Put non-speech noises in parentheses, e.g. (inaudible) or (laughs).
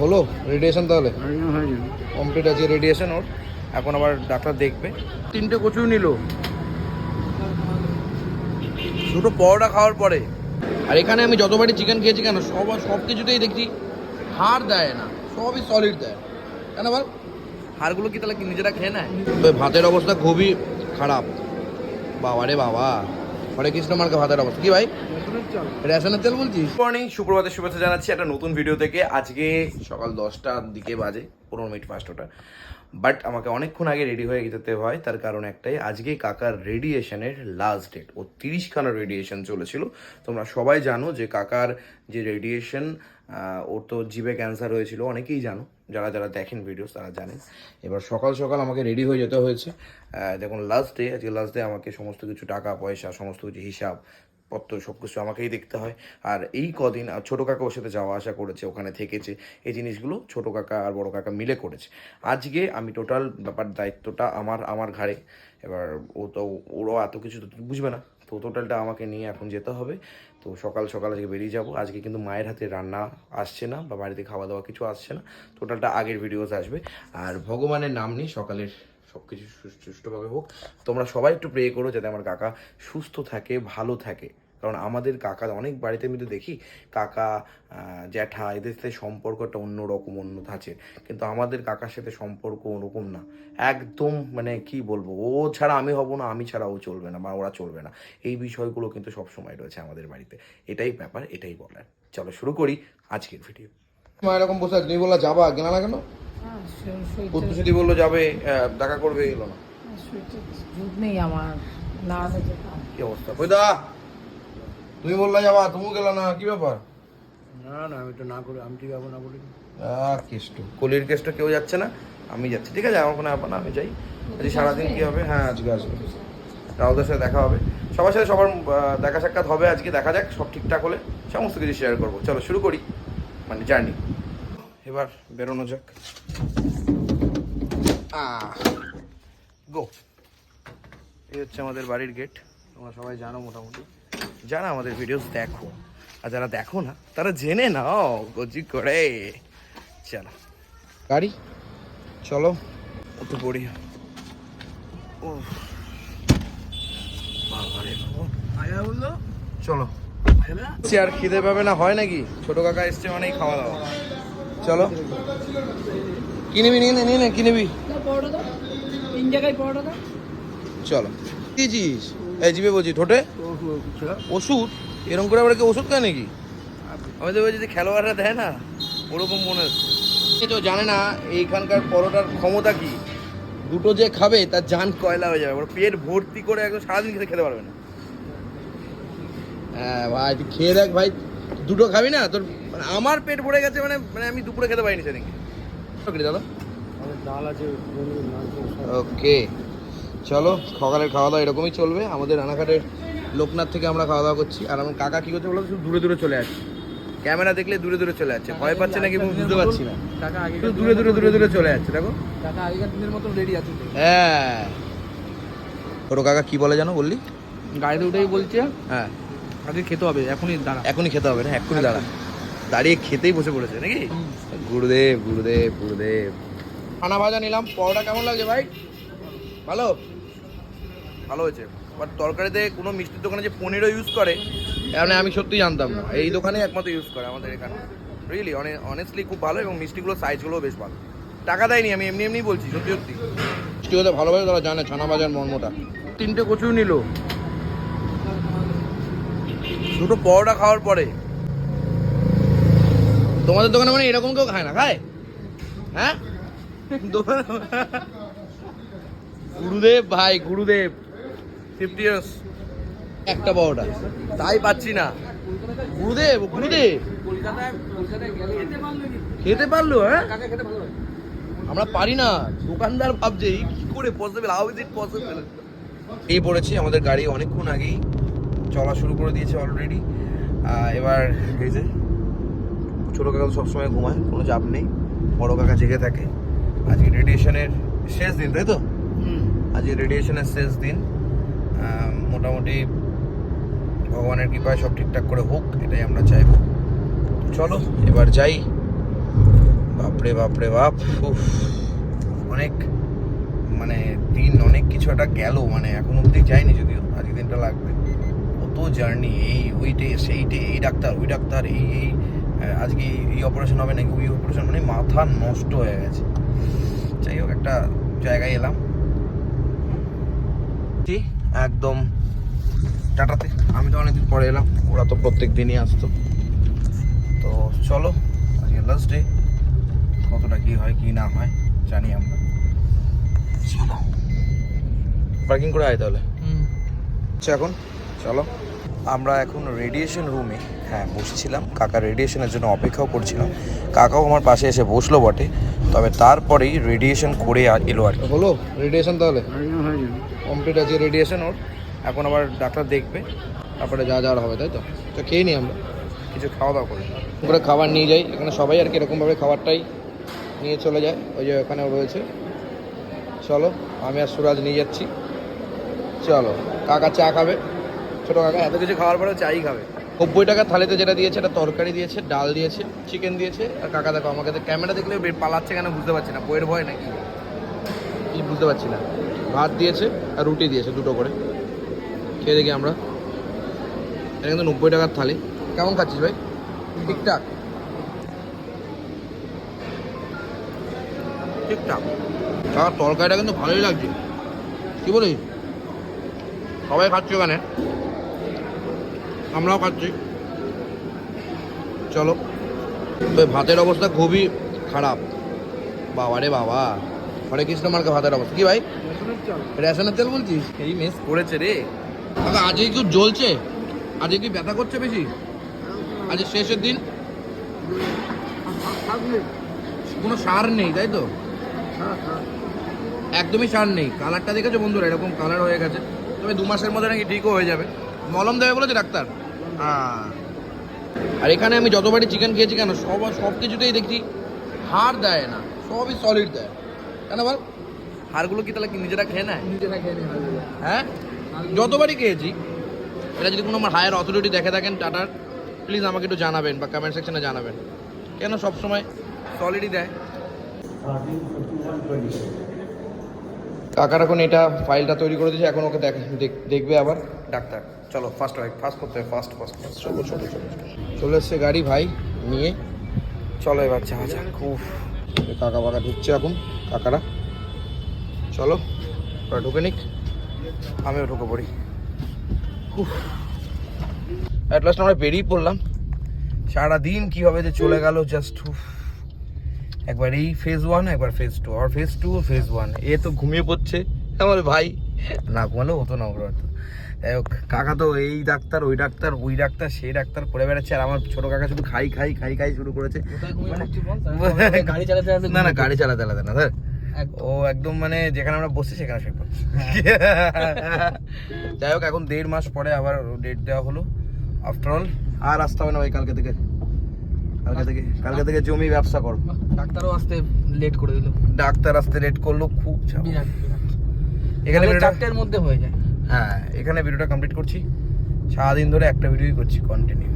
হলো? রেডিয়েশন তাহলে? কমপ্লিট আছে রেডিয়েশন ওর। এখন আবার ডাক্তার দেখবে। তিনটে কচু নিল। দুটো পরোটা খাওয়ার পরে। আর এখানে আমি যতবারই চিকেন খেয়েছি কেন সব সব কিছুতেই দেখছি হাড় দেয় না সবই সলিড দেয়। কেন বল? হাড়গুলো কি তাহলে নিজেরা খেয়ে নেয়? ভাতের অবস্থা খুবই খারাপ। বাবা রে বাবা। হরে কৃষ্ণ মার্কে ভাতের অবস্থা। কি ভাই? রেশনের তেল বলছিস? মর্নিং সুপ্রভাতের শুভেচ্ছা জানাচ্ছি একটা নতুন ভিডিও থেকে আজকে সকাল দশটার দিকে বাজে। পনেরো মিনিট পাঁচটা বাট আমাকে অনেকক্ষণ আগে রেডি হয়ে যেতে হয়, তার কারণ একটাই, আজকে কাকার রেডিয়েশনের লাস্ট ডেট ও তিরিশখানা রেডিয়েশন চলেছিল। তোমরা সবাই জানো যে কাকার যে রেডিয়েশন ওর তো জিভে ক্যান্সার হয়েছিল, অনেকেই জানো। যারা যারা দেখেন ভিডিওস তারা জানেন। এবার সকাল সকাল আমাকে রেডি হয়ে যেতে হয়েছে। দেখুন লাস্ট ডে আজকে লাস্ট ডে আমাকে সমস্ত কিছু টাকা, পয়সা, সমস্ত কিছু হিসাব পত্র সব কিছু আমাকেই দেখতে হয়। আর এই কদিন ছোটো কাকা ওর সাথে যাওয়া আসা করেছে, ওখানে থেকেছে। এই জিনিসগুলো ছোটো কাকা আর বড় কাকা মিলে করেছে। আজকে আমি টোটাল ব্যাপার দায়িত্বটা আমার আমার ঘাড়ে। এবার ও তো, ওরও এত কিছু তো বুঝবে না। তো টোটালটা আমাকে নিয়ে এখন যেতে হবে। তো সকাল সকাল আজকে বেরিয়ে যাব। আজকে কিন্তু মায়ের হাতে রান্না আসছে না বা বাড়িতে খাওয়া দাওয়া কিছু আসছে না। টোটালটা আগের ভিডিওস আসবে। আর ভগবানের নাম নিয়ে সকালের সব কিছু সুষ্ঠুভাবে হোক। তোমরা সবাই একটু প্রে করো যাতে আমার কাকা সুস্থ থাকে, ভালো থাকে। কারণ আমাদের কাকা অনেক বাড়িতে আমি তো দেখি কাকা জ্যাঠা এদের সাথে সম্পর্কটা অন্যরকম অন্য ধাঁচের। কিন্তু আমাদের কাকার সাথে সম্পর্ক ওরকম না। একদম মানে কি বলব ও ছাড়া আমি হব না আমি ছাড়া ও চলবে না বা ওরা চলবে না। এই বিষয়গুলো কিন্তু সবসময় রয়েছে আমাদের বাড়িতে। এটাই ব্যাপার এটাই বলার। চলো শুরু করি আজকের ভিডিও। মা এরকম বসে আছে তুমি বললা যাবা গেলা না কেন? বুদ্ধুসুদি বলল যাবে দেখা করবে এলো না। নেই আমার না কি অবস্থা? কইদা তুমি বললা যাবা তুমি গেলা না কি ব্যাপার? না না আমি তো না করে আমি তো যাব না বলি। কেষ্ট। কলির কেষ্ট কেউ যাচ্ছে না আমি যাচ্ছি। ঠিক আছে আমার কোনো ব্যাপার না আমি যাই। আজকে সারাদিন কি হবে? হ্যাঁ আজকে আসবে। রাহুলদের সাথে দেখা হবে। সবার সাথে সবার দেখা সাক্ষাৎ হবে আজকে দেখা যাক সব ঠিকঠাক হলে সমস্ত কিছু শেয়ার করব। চলো শুরু করি মানে জার্নি এবার বেরোনো যাক। গো এই হচ্ছে আমাদের বাড়ির গেট তোমরা সবাই জানো মোটামুটি। যারা আমাদের ভিডিওস দেখো আর যারা দেখো না তারা জেনে নাও গজি করে। চলো। গাড়ি? চলো। উঠে পড়ি। ও চলো। সে আর খিদে পাবে না হয় নাকি? ছোট কাকা এসছে মানেই খাওয়া দাওয়া। চলো। কি নিবি নিয়ে নে নিয়ে নে কি নিবি পরোটা দাও। এই জিবে বলছি ঠোঁটে? ওষুধ? এরকম করে আবার কি ওষুধ খায় নাকি? আমি তো বলছি যে খেলোয়াড়রা দেয় না ওরকম মনে হচ্ছে। তো জানে না এইখানকার পরোটার ক্ষমতা কি? দুটো যে খাবে তার জান কয়লা হয়ে যাবে। ওর পেট ভর্তি করে একদম সারাদিন খেতে খেতে পারবে না। হ্যাঁ ভাই তুই খেয়ে দেখ ভাই। দুটো খাবি না তোর মানে আমার পেট ভরে গেছে মানে মানে আমি দুপুরে খেতে পারিনি সেদিনকে। দাদা? আমাদের ডাল আছে। ওকে চলো সকালের খাওয়া দাওয়া এরকমই চলবে। আমাদের রানাঘাটের লোকনাথ থেকে আমরা খাওয়া দাওয়া করছি। আর আমার কাকা কি করছে বলো শুধু দূরে দূরে চলে আসছে। ক্যামেরা দেখলে দূরে দূরে চলে যাচ্ছে ভয় পাচ্ছে নাকি বুঝতে পারছি না। শুধু দূরে দূরে দূরে দূরে চলে যাচ্ছে দেখো। আগেকার দিনের মতো রেডি আছে হ্যাঁ। ছোট কাকা কি বলে জানো বললি? গাড়িতে উঠেই বলছে হ্যাঁ। আগে খেতে হবে এখনই দাঁড়া। এখনই খেতে হবে না? এক্ষুনি দাঁড়া। দাঁড়িয়ে খেতেই বসে পড়েছে নাকি? গুরুদেব গুরুদেব গুরুদেব। খানা ভাজা নিলাম পরোটা কেমন লাগছে ভাই? ভালো? ভালো হয়েছে। বাট তরকারিতে কোনো মিষ্টির দোকানে যে পনিরও ইউজ করে মানে আমি সত্যি জানতাম না। এই দোকানে একমাত্র ইউজ করে আমাদের এখানে। রিয়েলি অনেস্টলি খুব ভালো এবং মিষ্টিগুলো সাইজগুলোও বেশ ভালো। টাকা দেয়নি, আমি এমনি এমনি বলছি, সত্যি সত্যি। মিষ্টি হতে ভালোভাবে তারা জানে ছানা বাজার মর্মটা। তিনটে কচু নিল। দুটো পরোটা খাওয়ার পরে। তোমাদের দোকানে মানে এরকম কেউ খায় না, খায়? হ্যাঁ? (laughs) দোকানে গুরুদেব ভাই, গুরুদেব। ফিফটি ইয়ার্স একটা বড়টা। তাই পাচ্ছি না। গুরুদেব গুরুদেব। খেতে পারল হ্যাঁ? আমরা পারি না। দোকানদার ভাবছে কি করে possible how is it possible এই পড়েছি আমাদের গাড়ি অনেকক্ষণ আগেই। চলা শুরু করে দিয়েছে অলরেডি এবার এই যে, ছোটো কাকা তো সবসময় ঘুমায়, কোনো চাপ নেই। বড় কাকা জেগে থাকে। আজকে রেডিয়েশনের শেষ দিন, তাই তো? আজকে রেডিয়েশনের শেষ দিন। মোটামুটি ভগবানের কৃপায় সব ঠিকঠাক করে হোক এটাই আমরা চাইব। চলো এবার যাই। বাপরে বাপরে বাপ। উফ, অনেক মানে দিন অনেক কিছু একটা গেল মানে এখন অবধি যায়নি যদিও আজকে দিনটা লাগবে। কত জার্নি এই ওইটে সেইটে এই ডাক্তার ওই ডাক্তার এই এই আজকে এই- অপারেশন হবে নাকি ওই অপারেশন মানে মাথা নষ্ট হয়ে গেছে। যাই হোক একটা জায়গায় এলাম। একদম টাটাতে। আমি তো অনেকদিন পরে এলাম ওরা তো প্রত্যেক দিনই আসতো। তো চলো আজকে লাস্ট ডে কতটা কি হয় কি না হয় জানি আমরা। চলো। পার্কিং করে আয় তাহলে। আচ্ছা এখন? চলো। আমরা এখন রেডিয়েশন রুমে হ্যাঁ বসেছিলাম। কাকা রেডিয়েশনের জন্য অপেক্ষাও করছিলাম। কাকাও আমার পাশে এসে বসল বটে। তবে তারপরেই রেডিয়েশন করে এলো আর কি। হলো? রেডিয়েশন তাহলে? কমপ্লিট আছে রেডিয়েশন ওর। এখন আবার ডাক্তার দেখবে, তারপরে যা যাওয়ার হবে, তাই তো? তো খেয়ে নিই আমরা। কিছু খাওয়া দাওয়া করি করে খাবার নিয়ে যাই এখানে সবাই আর কি এরকমভাবে খাবারটাই নিয়ে চলে যায়। ওই যে ওখানেও রয়েছে। চলো, আমি আর সুরাজ নিয়ে যাচ্ছি। চলো, কাকা চা খাবে। ছোটো কাকা, এত কিছু খাওয়ার পরেও চাই খাবে। নব্বই টাকা থালিতে যেটা দিয়েছে, এটা তরকারি দিয়েছে, ডাল দিয়েছে চিকেন দিয়েছে। আর কাকা দেখো, আমাকে ক্যামেরা দেখলে পালাচ্ছে কেন বুঝতে পারছি না। বইয়ের ভয় নাকি? কি বুঝতে পারছি না। ভাত দিয়েছে আর রুটি দিয়েছে দুটো করে। খেয়ে দেখি আমরা। এটা কিন্তু নব্বই টাকার থালি। কেমন খাচ্ছিস ভাই? ঠিকঠাক? ঠিকঠাক। তরকারিটা কিন্তু ভালোই লাগছে। কি বলিস? সবাই খাচ্ছে ওখানে আমরাও খাচ্ছি। চলো। ভাতের অবস্থা খুবই খারাপ। বাবা রে বাবা। হরে কৃষ্ণ মার্কে ভাতের অবস্থা। কি ভাই? রেশনের তেল বলছিস? এই মেস করেছে রে। দাদা আজকে একটু জ্বলছে। আজকে কি ব্যথা করছে বেশি? আজ শেষের দিন। কোনো সার নেই তাই তো? একদমই সার নেই। কালারটা দেখেছ বন্ধুরা? এরকম কালার হয়ে গেছে। তবে দু মাসের মধ্যে নাকি ঠিকও হয়ে যাবে। মলম দেবে বলেছে ডাক্তার। হ্যাঁ। আর এখানে আমি যতবারই চিকেন খেয়েছি কেন সব সব কিছুতেই দেখছি হাড় দেয় না। সবই সলিড দেয়। কেন বল? হাড়গুলো কি তাহলে কি নিজেরা খেয়ে নেয়? নিজেরা খেয়ে হালকা। হ্যাঁ? যতবারই খেয়েছি এটা যদি কোনো আমার হায়ার অথরিটি দেখে থাকেন টাটার প্লিজ আমাকে একটু জানাবেন বা কমেন্ট সেকশনে জানাবেন। কেন সব সময় সলিডই দেয়? কাকার এখন এটা ফাইলটা তৈরি করে দিয়েছে এখন ওকে দেখ দেখ- দেখবে আবার ডাক্তার। চলো ফার্স্ট হয় ফার্স্ট করতে হবে ফার্স্ট ফার্স্ট ফার্স্ট চলো চলো চলো চলে। এসছে গাড়ি ভাই নিয়ে। চলো এবার যাওয়া যাক। খুব কাকা বাকা ঢুকছে এখন, কাকারা। চলো, ওরা ঢুকে নিক, আমিও ঢুকে পড়ি। অ্যাট লাস্ট আমরা বেরিয়ে পড়লাম। সারাদিন কীভাবে যে চলে গেল জাস্ট একবার এই ফেজ ওয়ান একবার ফেজ টু আর ফেজ টু ফেজ ওয়ান এ তো ঘুমিয়ে পড়ছে। আমার ভাই, না ঘুমালেও হতো না ওর কাকা তো এই ডাক্তার ওই ডাক্তার ওই ডাক্তার সেই ডাক্তার করে বেড়াচ্ছে আর আমার ছোট কাকা শুধু খাই খাই খাই খাই শুরু করেছে। গাড়ি চালাতে না না গাড়ি চালাতে চালাতে না স্যার ও একদম মানে যেখানে আমরা বসছি সেখানে শুয়ে পড়ছি। যাই হোক এখন দেড় মাস পরে আবার ডেট দেওয়া হলো। আফটার অল আর আসতে হবে না ভাই কালকে থেকে। কালকে থেকে কালকে থেকে জমি ব্যবসা করো। ডাক্তারও আসতে লেট করে দিল। ডাক্তার আসতে লেট করল খুব এখানে চারটের মধ্যে হয়ে যায়। হ্যাঁ এখানে ভিডিওটা কমপ্লিট করছি। সারাদিন ধরে একটা ভিডিওই করছি কন্টিনিউ